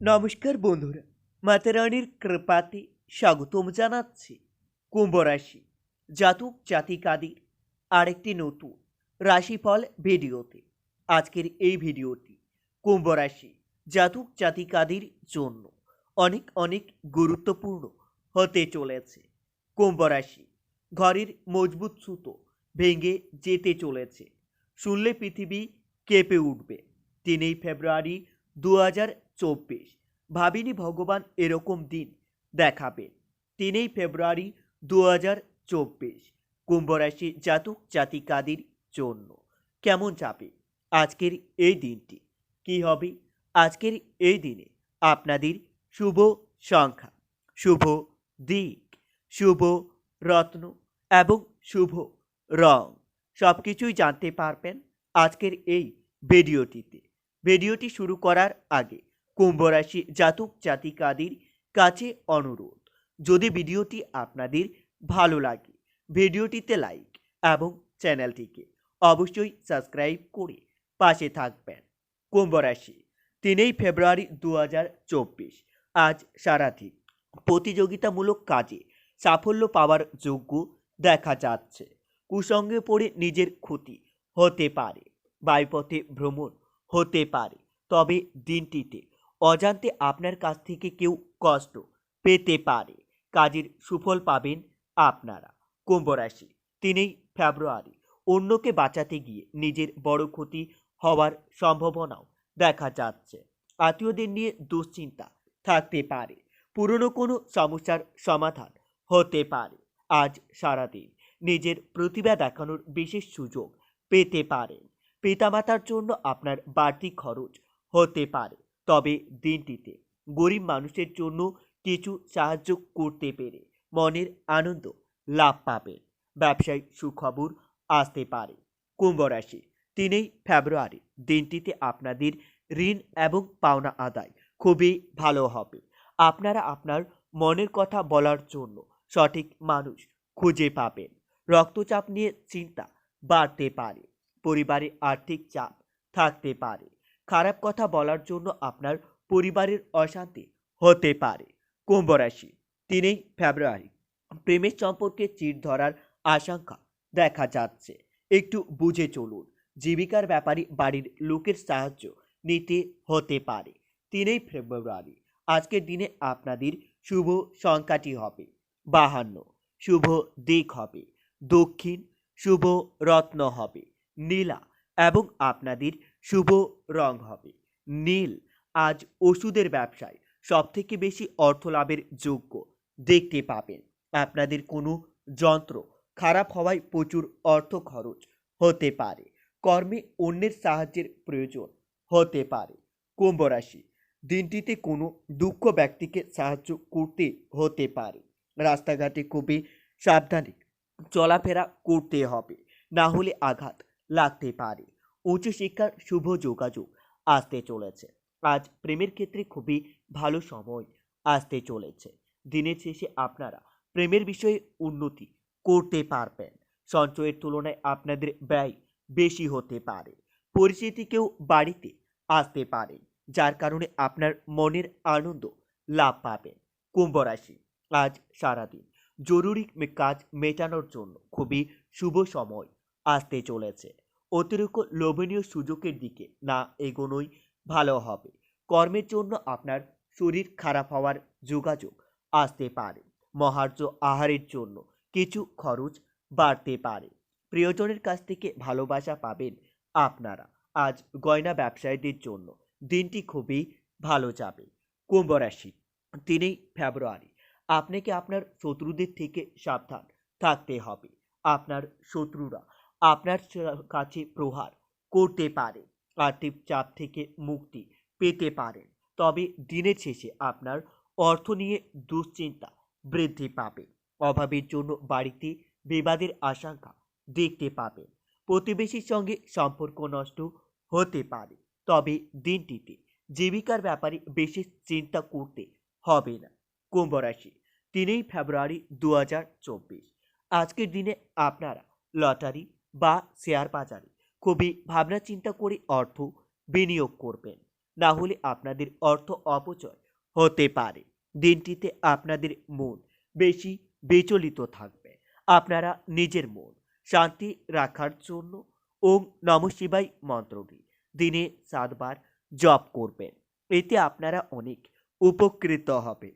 নমস্কার বন্ধুরা মাতারানির কৃপাতে স্বাগতম জানাচ্ছি কুম্ভ রাশি জাতক জাতিকাদের আরেকটি নতুন রাশিফল ভিডিওতে। আজকের এই ভিডিওটি কুম্ভ রাশি জাতক জাতিকাদের জন্য অনেক অনেক গুরুত্বপূর্ণ হতে চলেছে। কুম্ভ রাশি ঘরের মজবুত সুতো ভেঙে যেতে চলেছে। শুনলে পৃথিবী কেঁপে উঠবে। তিনই ফেব্রুয়ারি দু হাজার চব্বিশ। ভাবিনি ভগবান এরকম দিন দেখাবেন। তিনই ফেব্রুয়ারি দু হাজার চব্বিশ কুম্ভরাশি জাতক জাতিকাদের জন্য। কেমন যাবে আজকের এই দিনটি? কি হবে আজকের এই দিনে? আপনাদের শুভ সংখ্যা, শুভ দিক, শুভ রত্ন এবং শুভ রং। সব কিছুই জানতে পারবেন আজকের এই ভিডিওটিতে। ভিডিওটি শুরু করার আগে কুম্ভ রাশি জাতক জাতিকাদের কাছে অনুরোধ। যদি ভিডিওটি আপনাদের ভালো লাগে, ভিডিওটিতে লাইক এবং চ্যানেলটিকে অবশ্যই সাবস্ক্রাইব করে পাশে থাকবেন। কুম্ভ রাশি তিনই ফেব্রুয়ারি দু হাজার চব্বিশ। আজ সারাদিন প্রতিযোগিতামূলক কাজে সাফল্য পাওয়ার যোগ্য দেখা যাচ্ছে। কুসঙ্গে পড়ে নিজের ক্ষতি হতে পারে, বাইপথে ভ্রমণ হতে পারে। তবে দিনটিতে অজান্তে আপনার কাছ থেকে কেউ কষ্ট পেতে পারে। কাজের সুফল পাবেন আপনারা। কুম্ভ রাশি, তিনই ফেব্রুয়ারি। অন্যকে বাঁচাতে গিয়ে নিজের বড় ক্ষতি হওয়ার সম্ভাবনাও দেখা যাচ্ছে। আত্মীয়দের নিয়ে দুশ্চিন্তা থাকতে পারে। পুরনো কোনো সমস্যার সমাধান হতে পারে। আজ সারাদিন নিজের প্রতিভা দেখানোর বিশেষ সুযোগ পেতে পারেন। পিতামাতার জন্য আপনার বাড়তি খরচ হতে পারে। তবে দিনটিতে গরিব মানুষের জন্য কিছু সাহায্য করতে পেরে মনের আনন্দ লাভ পাবেন ব্যবসায়িক সুখবর আসতে পারে। কুম্ভ রাশি, তিনই ফেব্রুয়ারি। দিনটিতে আপনাদের ঋণ এবং পাওনা আদায় খুবই ভালো হবে। আপনারা আপনার মনের কথা বলার জন্য সঠিক মানুষ খুঁজে পাবেন। রক্তচাপ নিয়ে চিন্তা বাড়তে পারে। পরিবারে আর্থিক চাপ থাকতে পারে। খারাপ কথা বলার জন্য আপনার পরিবারের অশান্তি হতে পারে। কুম্ভ রাশি, তিনই ফেব্রুয়ারি। প্রেমের সম্পর্কে চির ধরার আশঙ্কা দেখা যাচ্ছে। একটু বুঝে চলুন, জীবিকার ব্যাপারে বাড়ির লোকের সাহায্য নিতে হতে পারে। তিনই ফেব্রুয়ারি, আজকের দিনে আপনাদের শুভ সংখ্যাটি হবে বাহান্ন। শুভ দিক হবে দক্ষিণ, শুভ রত্ন হবে নীলা এবং আপনাদের শুভ রং হবে। নীল, আজ ওষুধের ব্যবসায় সবথেকে বেশি অর্থ লাভের যোগ্য। দেখতে পাবেন, আপনাদের কোনো যন্ত্র খারাপ হওয়ায় প্রচুর অর্থ খরচ হতে পারে। কর্মে অন্যের সাহায্যের প্রয়োজন হতে পারে। কুম্ভ রাশি, দিনটিতে কোনো দুঃখ ব্যক্তিকে সাহায্য করতে হতে পারে। রাস্তাঘাটে খুবই সাবধানে চলাফেরা করতে হবে। না হলে আঘাত লাগতে পারে। উচ্চশিক্ষার শুভ যোগাযোগ আসতে চলেছে। আজ প্রেমের ক্ষেত্রে খুবই ভালো সময় আসতে চলেছে। দিনের শেষে আপনারা প্রেমের বিষয়ে উন্নতি করতে পারবেন। সঞ্চয়ের তুলনায় আপনাদের ব্যয় বেশি হতে পারে। পরিচিতি কেউ বাড়িতে আসতে পারে যার কারণে আপনার মনের আনন্দ লাভ পাবেন। কুম্ভ রাশি, আজ সারাদিন জরুরি কাজ মেটানোর জন্য খুবই শুভ সময় আসতে চলেছে। অতিরিক্ত লোভনীয় সুযোগের দিকে না এগোনোই ভালো হবে। কর্মের জন্য আপনার শরীর খারাপ হওয়ার যোগাযোগ আসতে পারে। মহার্য আহারের জন্য কিছু খরচ বাড়তে পারে। প্রিয়জনের কাছ থেকে ভালোবাসা পাবেন আপনারা। আজ গয়না ব্যবসায়ীদের জন্য দিনটি খুবই ভালো যাবে। কুম্ভ রাশি, তিনই ফেব্রুয়ারি। আপনাকে আপনার শত্রুদের থেকে সাবধান থাকতে হবে। আপনার শত্রুরা আপনার কাছে প্রহার করতে পারে আর্থিক চাপ থেকে মুক্তি পেতে পারেন তবে দিনের শেষে আপনার অর্থ নিয়ে দুশ্চিন্তা বৃদ্ধি পাবে। অভাবের জন্য বাড়িতে বিবাদের আশঙ্কা দেখতে পাবেন প্রতিবেশীর সঙ্গে সম্পর্ক নষ্ট হতে পারে। তবে দিনটিতে জীবিকার ব্যাপারে বেশি চিন্তা করতে হবে না। কুম্ভ রাশি, তিনই ফেব্রুয়ারি দু হাজার চব্বিশ। আজকের দিনে আপনারা লটারি বা শেয়ার বাজারে। খুবই ভাবনা চিন্তা করে অর্থ বিনিয়োগ করবেন। না হলে আপনাদের অর্থ অপচয় হতে পারে। দিনটিতে আপনাদের মন বেশি বিচলিত থাকবে। আপনারা নিজের মন শান্তি রাখার জন্য ওম নম শিবাই মন্ত্রটি দিনে সাতবার জপ করবেন। এতে আপনারা অনেক উপকৃত হবে।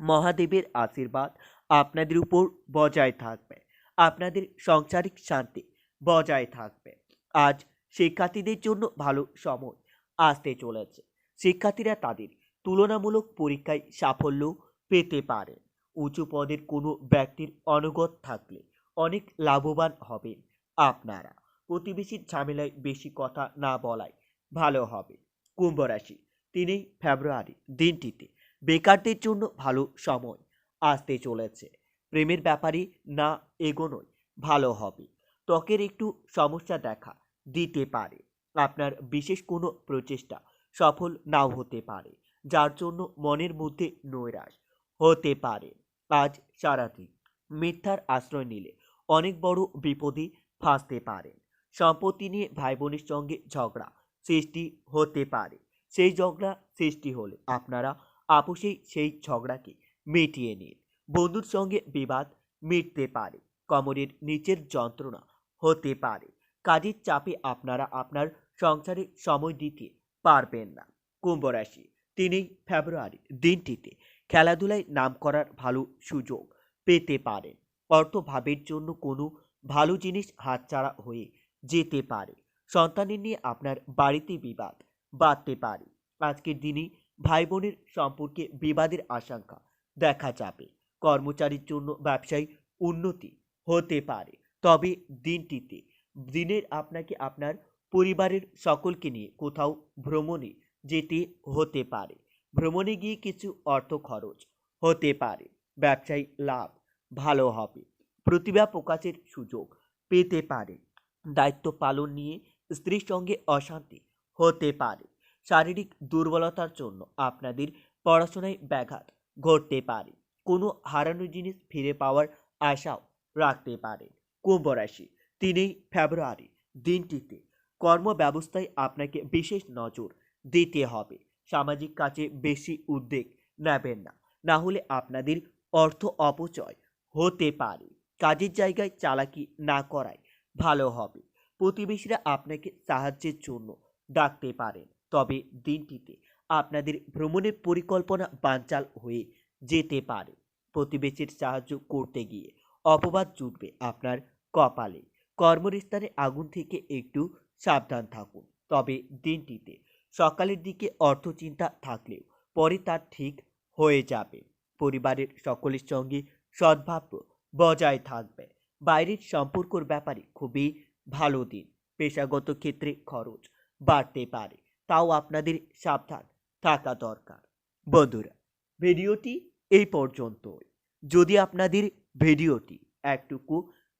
মহাদেবের আশীর্বাদ আপনাদের উপর বজায় থাকবে। আপনাদের সাংসারিক শান্তি বজায় থাকবে। আজ শিক্ষার্থীদের জন্য ভালো সময় আসতে চলেছে। শিক্ষার্থীরা তাদের তুলনামূলক পরীক্ষায় সাফল্য পেতে পারেন উঁচু পদের কোনো ব্যক্তির অনুগত থাকলে অনেক লাভবান হবেন আপনারা। প্রতিবেশীর ঝামেলায় বেশি কথা না বলাই ভালো হবে। কুম্ভ রাশি, তিনই ফেব্রুয়ারি দিনটিতে বেকারদের জন্য ভালো সময় আসতে চলেছে। প্রেমের ব্যাপারে না এগোনোই ভালো হবে। ত্বকের একটু সমস্যা দেখা দিতে পারে। আপনার বিশেষ কোনো প্রচেষ্টা সফল নাও হতে পারে, যার জন্য মনের মধ্যে নৈরাশ হতে পারে। আজ সারাদিন মিথ্যার আশ্রয় নিলে অনেক বড় বিপদে ফাঁসতে পারেন সম্পত্তি নিয়ে ভাই বোনের সঙ্গে ঝগড়া সৃষ্টি হতে পারে। সেই ঝগড়া সৃষ্টি হলে আপনারা আপোষেই সেই ঝগড়াকে মিটিয়ে নিন। বন্ধুর সঙ্গে বিবাদ মিটতে পারে। কোমরের নিচের যন্ত্রণা হতে পারে। কাজের চাপে আপনারা আপনার সংসারে সময় দিতে পারবেন না। কুম্ভ রাশি, তিনই ফেব্রুয়ারি দিনটিতে খেলাধুলায় নাম করার ভালো সুযোগ পেতে পারেন অর্থভাবের জন্য কোনো ভালো জিনিস হাতছাড়া হয়ে যেতে পারে। সন্তানের নিয়ে আপনার বাড়িতে বিবাদ বাড়তে পারে। আজকের দিনে ভাই বোনের সম্পর্কে বিবাদের আশঙ্কা দেখা যাবে। কর্মচারীর জন্য ব্যবসায়ী উন্নতি হতে পারে। তবে দিনটিতে, দিনের আপনাকে আপনার পরিবারের সকলকে নিয়ে কোথাও ভ্রমণে যেতে হতে পারে। ভ্রমণে গিয়ে কিছু অর্থ খরচ হতে পারে। ব্যবসায়ী লাভ ভালো হবে। প্রতিভা প্রকাশের সুযোগ পেতে পারে। দায়িত্ব পালন নিয়ে স্ত্রীর সঙ্গে অশান্তি হতে পারে। শারীরিক দুর্বলতার জন্য আপনাদের পড়াশোনায় ব্যাঘাত ঘটতে পারে। কোনো হারানো জিনিস ফিরে পাওয়ার আশাও রাখতে পারেন কুম্ভ রাশি তিনই ফেব্রুয়ারি দিনটিতে কর্মব্যবস্থায় আপনাকে বিশেষ নজর দিতে হবে। সামাজিক কাজে বেশি উদ্বেগ নেবেন না। না হলে আপনাদের অর্থ অপচয় হতে পারে। কাজের জায়গায় চালাকি না করাই ভালো হবে। প্রতিবেশীরা আপনাকে সাহায্যের জন্য ডাকতে পারেন। তবে দিনটিতে আপনাদের ভ্রমণের পরিকল্পনা বানচাল হয়ে যেতে পারে। প্রতিবেশীর সাহায্য করতে গিয়ে অপবাদ জুটবে আপনার কপালে। কর্মস্থানে আগুন থেকে একটু সাবধান থাকুন। তবে দিনটিতে সকালের দিকে অর্থ চিন্তা থাকলেও পরে তা ঠিক হয়ে যাবে। পরিবারের সকলের সঙ্গে সদ্ভাব বজায় থাকবে। বাইরের সম্পর্কর ব্যাপারে খুবই ভালো দিন। পেশাগত ক্ষেত্রে খরচ বাড়তে পারে। তাও আপনাদের সাবধান থাকা দরকার। বন্ধুরা, ভিডিওটি এই পর্যন্তই। যদি আপনাদের ভিডিওটি একটুকু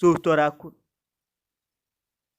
সুস্থ রাখুন